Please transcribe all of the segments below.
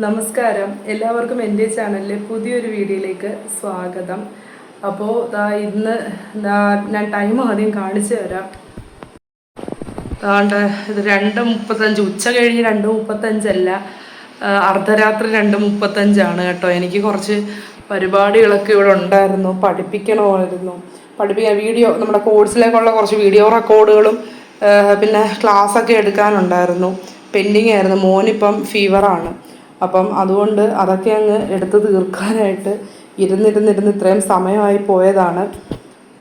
നമസ്കാരം. എല്ലാവർക്കും എന്റെ ചാനലിലെ പുതിയൊരു വീഡിയോയിലേക്ക് സ്വാഗതം. അപ്പോൾ ഇന്ന് ഞാൻ ടൈം ആദ്യം കാണിച്ചു തരാം. അതുകൊണ്ട് ഇത് രണ്ട് മുപ്പത്തഞ്ച് ഉച്ച കഴിഞ്ഞ് രണ്ട് മുപ്പത്തഞ്ചല്ല. അർദ്ധരാത്രി രണ്ട് മുപ്പത്തഞ്ചാണ് കേട്ടോ. എനിക്ക് കുറച്ച് പരിപാടികളൊക്കെ ഇവിടെ ഉണ്ടായിരുന്നു. പഠിപ്പിക്കണമായിരുന്നു. പഠിപ്പിക്കാൻ വീഡിയോ നമ്മുടെ കോഴ്സിലേക്കുള്ള കുറച്ച് വീഡിയോ റെക്കോർഡുകളും പിന്നെ ക്ലാസ്സൊക്കെ എടുക്കാനുണ്ടായിരുന്നു. പെൻഡിങ് ആയിരുന്നു. മോനിപ്പം ഫീവറാണ് അപ്പം അതുകൊണ്ട് അതൊക്കെ അങ്ങ് എടുത്ത് തീർക്കാനായിട്ട് ഇരുന്നിരുന്നിരുന്ന് ഇത്രയും സമയമായി പോയതാണ്.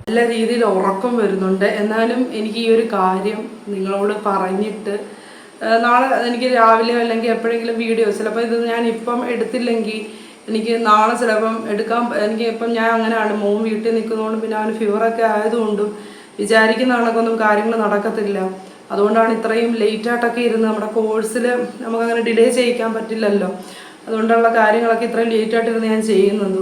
നല്ല രീതിയിൽ ഉറക്കം വരുന്നുണ്ട്. എന്നാലും എനിക്ക് ഈ ഒരു കാര്യം നിങ്ങളോട് പറഞ്ഞിട്ട് നാളെ എനിക്ക് രാവിലെ അല്ലെങ്കിൽ എപ്പോഴെങ്കിലും വീഡിയോ ചിലപ്പോൾ ഇത് ഞാൻ ഇപ്പം എടുത്തില്ലെങ്കിൽ എനിക്ക് നാളെ ചിലപ്പം എടുക്കാൻ എനിക്ക് ഇപ്പം ഞാൻ അങ്ങനെയാണ് മോൻ വീട്ടിൽ നിൽക്കുന്നതുകൊണ്ട് പിന്നെ അവന് ഫീവറൊക്കെ ആയതുകൊണ്ടും വിചാരിക്കുന്ന കണക്കൊന്നും കാര്യങ്ങൾ നടക്കത്തില്ല. അതുകൊണ്ടാണ് ഇത്രയും ലേറ്റ് ആയിട്ടൊക്കെ ഇരുന്ന് നമ്മുടെ കോഴ്സിൽ നമുക്കങ്ങനെ ഡിലേ ചെയ്യിക്കാൻ പറ്റില്ലല്ലോ. അതുകൊണ്ടുള്ള കാര്യങ്ങളൊക്കെ ഇത്രയും ലേറ്റ് ആയിട്ടിരുന്ന് ഞാൻ ചെയ്യുന്നത്.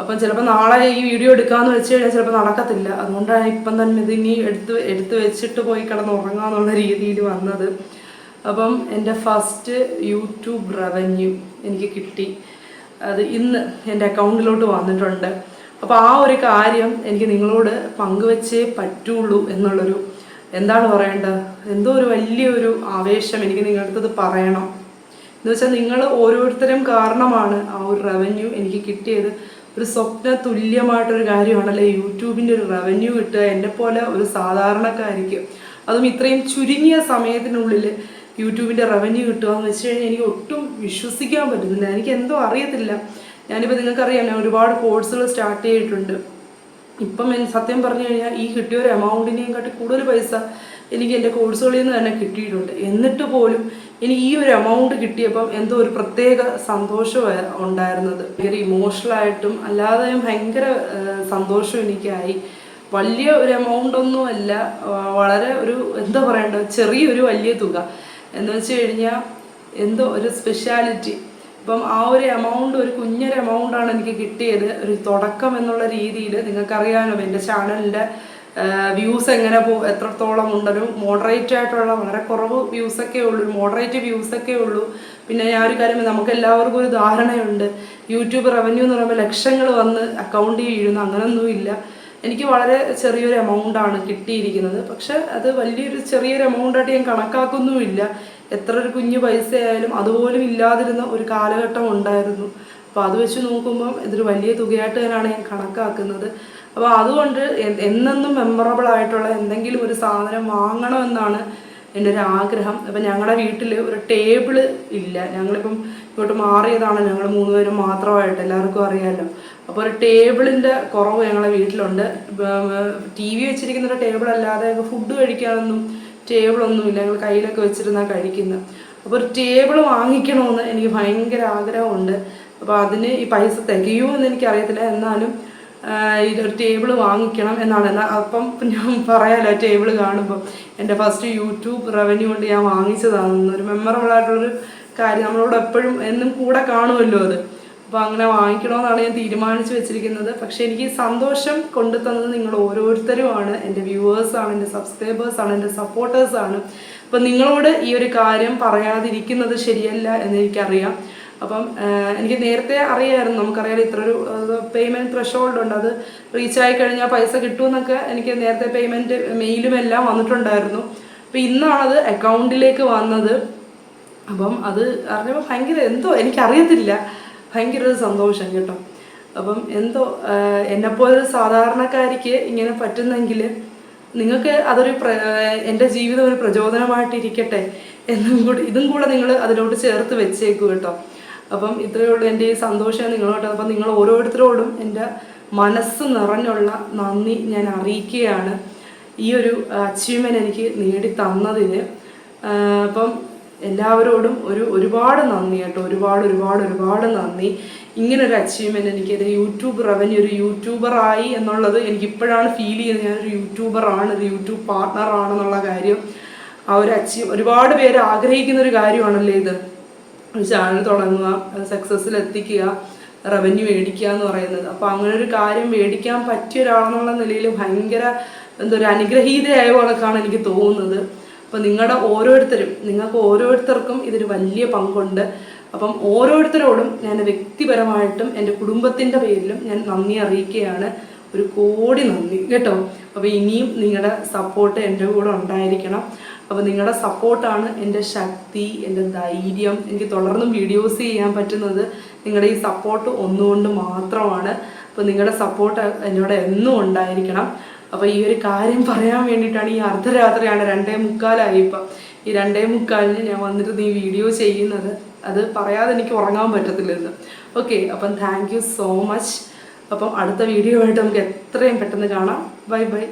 അപ്പം ചിലപ്പോൾ നാളെ ഈ വീഡിയോ എടുക്കാമെന്ന് വെച്ച് കഴിഞ്ഞാൽ ചിലപ്പോൾ നടക്കത്തില്ല. അതുകൊണ്ടാണ് ഇപ്പം തന്നെ ഇത് ഇനി എടുത്ത് എടുത്ത് വെച്ചിട്ട് പോയി കിടന്ന് ഉറങ്ങാന്നുള്ള രീതിയിൽ വന്നത്. അപ്പം എന്റെ ഫസ്റ്റ് യൂട്യൂബ് റവന്യൂ എനിക്ക് കിട്ടി. അത് ഇന്ന് എന്റെ അക്കൗണ്ടിലോട്ട് വന്നിട്ടുണ്ട്. അപ്പോൾ ആ ഒരു കാര്യം എനിക്ക് നിങ്ങളോട് പങ്കുവെച്ചേ പറ്റുള്ളൂ എന്നുള്ളൊരു എന്താണ് പറയേണ്ടത്? എന്തോ ഒരു വലിയൊരു ആവേശം എനിക്ക് നിങ്ങളുടെ അടുത്തത് പറയണം. എന്ന് വെച്ചാൽ നിങ്ങൾ ഓരോരുത്തരും കാരണമാണ് ആ ഒരു റവന്യൂ എനിക്ക് കിട്ടിയത്. ഒരു സ്വപ്ന തുല്യമായിട്ടൊരു കാര്യമാണല്ലേ യൂട്യൂബിന്റെ ഒരു റവന്യൂ കിട്ടുക എന്നെ പോലെ ഒരു സാധാരണക്കാരിക്ക്. അതും ഇത്രയും ചുരുങ്ങിയ സമയത്തിനുള്ളിൽ യൂട്യൂബിന്റെ റവന്യൂ കിട്ടുക എന്ന് വെച്ച് കഴിഞ്ഞാൽ എനിക്ക് ഒട്ടും വിശ്വസിക്കാൻ പറ്റുന്നില്ല. എനിക്ക് എന്തോ അറിയത്തില്ല. ഞാനിപ്പോൾ നിങ്ങൾക്കറിയാം ഞാൻ ഒരുപാട് കോഴ്സുകൾ സ്റ്റാർട്ട് ചെയ്തിട്ടുണ്ട്. ഇപ്പം സത്യം പറഞ്ഞു കഴിഞ്ഞാൽ ഈ കിട്ടിയ ഒരു എമൗണ്ടിനെയും കാട്ടി കൂടുതൽ പൈസ എനിക്ക് എന്റെ കോഴ്സുകളിൽ നിന്ന് തന്നെ കിട്ടിയിട്ടുണ്ട്. എന്നിട്ട് പോലും എനിക്ക് ഈ ഒരു എമൗണ്ട് കിട്ടിയപ്പം എന്തോ ഒരു പ്രത്യേക സന്തോഷം ഉണ്ടായിരുന്നത്. ഭയങ്കര ഇമോഷണലായിട്ടും അല്ലാതെയും ഭയങ്കര സന്തോഷം എനിക്കായി. വലിയ ഒരു എമൗണ്ട് ഒന്നുമല്ല വളരെ ഒരു എന്താ പറയണ്ടത് ചെറിയൊരു വലിയ തുക. എന്ന് വെച്ച് കഴിഞ്ഞാൽ എന്തോ ഒരു സ്പെഷ്യാലിറ്റി ഇപ്പം ആ ഒരു എമൗണ്ട് ഒരു കുഞ്ഞൊരു എമൗണ്ടാണ് എനിക്ക് കിട്ടിയത്. ഒരു തുടക്കം എന്നുള്ള രീതിയിൽ നിങ്ങൾക്കറിയാമല്ലോ എന്റെ ചാനലിന്റെ വ്യൂസ് എങ്ങനെ പോ എത്രത്തോളം ഉണ്ടൊരു മോഡറേറ്റ് ആയിട്ടുള്ള വളരെ കുറവ് വ്യൂസൊക്കെ ഉള്ളൂ മോഡറേറ്റ് വ്യൂസൊക്കെ ഉള്ളൂ. പിന്നെ ഞാൻ ഒരു കാര്യം നമുക്ക് എല്ലാവർക്കും ഒരു ധാരണയുണ്ട്. യൂട്യൂബ് റവന്യൂ എന്ന് പറയുമ്പോൾ ലക്ഷങ്ങൾ വന്ന് അക്കൗണ്ടിൽ വീഴുന്നു അങ്ങനെയൊന്നുമില്ല എനിക്ക് വളരെ ചെറിയൊരു എമൗണ്ടാണ് കിട്ടിയിരിക്കുന്നത്. പക്ഷെ അത് വലിയൊരു ചെറിയൊരു എമൗണ്ടായിട്ട് ഞാൻ കണക്കാക്കുന്നുമില്ല. എത്ര ഒരു കുഞ്ഞു പൈസ ആയാലും അതുപോലും ഇല്ലാതിരുന്ന ഒരു കാലഘട്ടം ഉണ്ടായിരുന്നു. അപ്പോൾ അത് വെച്ച് നോക്കുമ്പം ഇതൊരു വലിയ തുകയായിട്ട് തന്നെയാണ് ഞാൻ കണക്കാക്കുന്നത്. അപ്പോൾ അതുകൊണ്ട് എന്നെന്നും മെമ്മറബിൾ ആയിട്ടുള്ള എന്തെങ്കിലും ഒരു സാധനം വാങ്ങണമെന്നാണ് എന്റെ ഒരു ആഗ്രഹം അപ്പം ഞങ്ങളുടെ വീട്ടിൽ ഒരു ടേബിൾ ഇല്ല. ഞങ്ങളിപ്പം ഇങ്ങോട്ട് മാറിയതാണ്. ഞങ്ങൾ മൂന്നുപേരും മാത്രമായിട്ട് എല്ലാവർക്കും അറിയാമല്ലോ അപ്പോൾ ഒരു ടേബിളിന്റെ കുറവ് ഞങ്ങളുടെ വീട്ടിലുണ്ട്. ടി വി വെച്ചിരിക്കുന്ന ഒരു ടേബിൾ അല്ലാതെ ഫുഡ് കഴിക്കാനൊന്നും ടേബിളൊന്നുമില്ല ഞങ്ങൾ കയ്യിലൊക്കെ വെച്ചിരുന്നാൽ കഴിക്കുന്നത് അപ്പോൾ ഒരു ടേബിൾ വാങ്ങിക്കണമെന്ന് എനിക്ക് ഭയങ്കര ആഗ്രഹമുണ്ട്. അപ്പോൾ അതിന് ഈ പൈസ തികയുമോ എന്ന് എനിക്കറിയത്തില്ല. എന്നാലും ഇതൊരു ടേബിൾ വാങ്ങിക്കണം എന്നാണ്. എന്നാൽ അപ്പം ഞാൻ പറയാമല്ലോ ടേബിൾ കാണുമ്പോൾ എന്റെ ഫസ്റ്റ് യൂട്യൂബ് റവന്യൂ കൊണ്ട് ഞാൻ വാങ്ങിച്ചതാണ് ഒരു മെമ്മറബിൾ ആയിട്ടുള്ളൊരു കാര്യം നമ്മളോട് എപ്പോഴും എന്നും കൂടെ കാണുമല്ലോ അത്. അപ്പോൾ അങ്ങനെ വാങ്ങിക്കണമെന്നാണ് ഞാൻ തീരുമാനിച്ചു വെച്ചിരിക്കുന്നത്. പക്ഷേ എനിക്ക് സന്തോഷം കൊണ്ടു തന്നത് നിങ്ങൾ ഓരോരുത്തരുമാണ്. എന്റെ വ്യൂവേഴ്സാണ് എന്റെ സബ്സ്ക്രൈബേഴ്സാണ് എന്റെ സപ്പോർട്ടേഴ്സാണ് അപ്പം നിങ്ങളോട് ഈ ഒരു കാര്യം പറയാതിരിക്കുന്നത് ശരിയല്ല എന്ന് എനിക്കറിയാം. അപ്പം എനിക്ക് നേരത്തെ അറിയായിരുന്നു. നമുക്കറിയാം ഇത്ര ഒരു പേയ്മെന്റ് ത്രഷോൾഡ് ഉണ്ട്. അത് റീച്ച് ആയി കഴിഞ്ഞാൽ പൈസ കിട്ടുമെന്നൊക്കെ എനിക്ക് നേരത്തെ പേയ്മെന്റ് മെയിലും എല്ലാം വന്നിട്ടുണ്ടായിരുന്നു. അപ്പം ഇന്നാണത് അക്കൗണ്ടിലേക്ക് വന്നത്. അപ്പം അത് അറിഞ്ഞപ്പോൾ ഭയങ്കര എന്തോ എനിക്കറിയത്തില്ല. ഭയങ്കര ഒരു സന്തോഷം കേട്ടോ. അപ്പം എന്തോ എന്നെപ്പോലൊരു സാധാരണക്കാരിക്ക് ഇങ്ങനെ പറ്റുന്നെങ്കിൽ നിങ്ങൾക്ക് അതൊരു പ്ര എന്റെ ജീവിതം ഒരു പ്രചോദനമായിട്ടിരിക്കട്ടെ എന്നും കൂടി ഇതും കൂടെ നിങ്ങൾ അതിലോട്ട് ചേർത്ത് വെച്ചേക്കും കേട്ടോ. അപ്പം ഇത്രയേ ഉള്ളൂ എന്റെ ഈ സന്തോഷം നിങ്ങളോട്ട് അപ്പം നിങ്ങൾ ഓരോരുത്തരോടും എന്റെ മനസ്സ് നിറഞ്ഞുള്ള നന്ദി ഞാൻ അറിയിക്കുകയാണ്. ഈ ഒരു അച്ചീവ്മെന്റ് എനിക്ക് നേടി തന്നതിന് അപ്പം എല്ലാവരോടും ഒരു ഒരുപാട് നന്ദി കേട്ടോ. ഒരുപാട് ഒരുപാട് ഒരുപാട് നന്ദി. ഇങ്ങനെ ഒരു അച്ചീവ്മെന്റ് എനിക്ക് ഒരു യൂട്യൂബ് റവന്യൂ ഒരു യൂട്യൂബർ ആയി എന്നുള്ളത് എനിക്കിപ്പോഴാണ് ഫീൽ ചെയ്യുന്നത്. ഞാനൊരു യൂട്യൂബർ ആണ് ഒരു യൂട്യൂബ് പാർട്ട്ണറാണെന്നുള്ള കാര്യം. ആ ഒരു അച്ചീവ് ഒരുപാട് പേര് ആഗ്രഹിക്കുന്ന ഒരു കാര്യമാണല്ലേ ഇത്. ഒരു ചാനൽ തുടങ്ങുക സക്സസ്സിൽ എത്തിക്കുക റവന്യൂ മേടിക്കുക എന്ന് പറയുന്നത്. അപ്പോൾ അങ്ങനെ ഒരു കാര്യം മേടിക്കാൻ പറ്റിയ ഒരാളെന്നുള്ള നിലയിൽ ഭയങ്കര എന്തോ ഒരു അനുഗ്രഹീതയായ പോലൊക്കെയാണ് എനിക്ക് തോന്നുന്നത്. അപ്പോൾ നിങ്ങളുടെ ഓരോരുത്തരും നിങ്ങൾക്ക് ഓരോരുത്തർക്കും ഇതൊരു വലിയ പങ്കുണ്ട്. അപ്പം ഓരോരുത്തരോടും ഞാൻ വ്യക്തിപരമായിട്ടും എന്റെ കുടുംബത്തിന്റെ പേരിലും ഞാൻ നന്ദി അറിയിക്കുകയാണ്. ഒരു കോടി നന്ദി കേട്ടോ. അപ്പോൾ ഇനിയും നിങ്ങളുടെ സപ്പോർട്ട് എന്റെ കൂടെ ഉണ്ടായിരിക്കണം. അപ്പോൾ നിങ്ങളുടെ സപ്പോർട്ടാണ് എന്റെ ശക്തി എന്റെ ധൈര്യം. എനിക്ക് തുടർന്നും വീഡിയോസ് ചെയ്യാൻ പറ്റുന്നത് നിങ്ങളുടെ ഈ സപ്പോർട്ട് ഒന്നുകൊണ്ട് മാത്രമാണ്. അപ്പോൾ നിങ്ങളുടെ സപ്പോർട്ട് എന്നോട് എന്നും ഉണ്ടായിരിക്കണം. അപ്പോൾ ഈ ഒരു കാര്യം പറയാൻ വേണ്ടിയിട്ടാണ് ഈ അർദ്ധരാത്രിയാണ് രണ്ടേ മുക്കാലായി ഇപ്പം. ഈ രണ്ടേ മുക്കാലിന് ഞാൻ വന്നിട്ട് ഈ വീഡിയോ ചെയ്യുന്നത്. അത് പറയാതെ എനിക്ക് ഉറങ്ങാൻ പറ്റത്തില്ലെന്ന്. ഓക്കെ അപ്പം താങ്ക് യു സോ മച്ച് അപ്പം അടുത്ത വീഡിയോ ആയിട്ട് നമുക്ക് എത്രയും പെട്ടെന്ന് കാണാം. Bye bye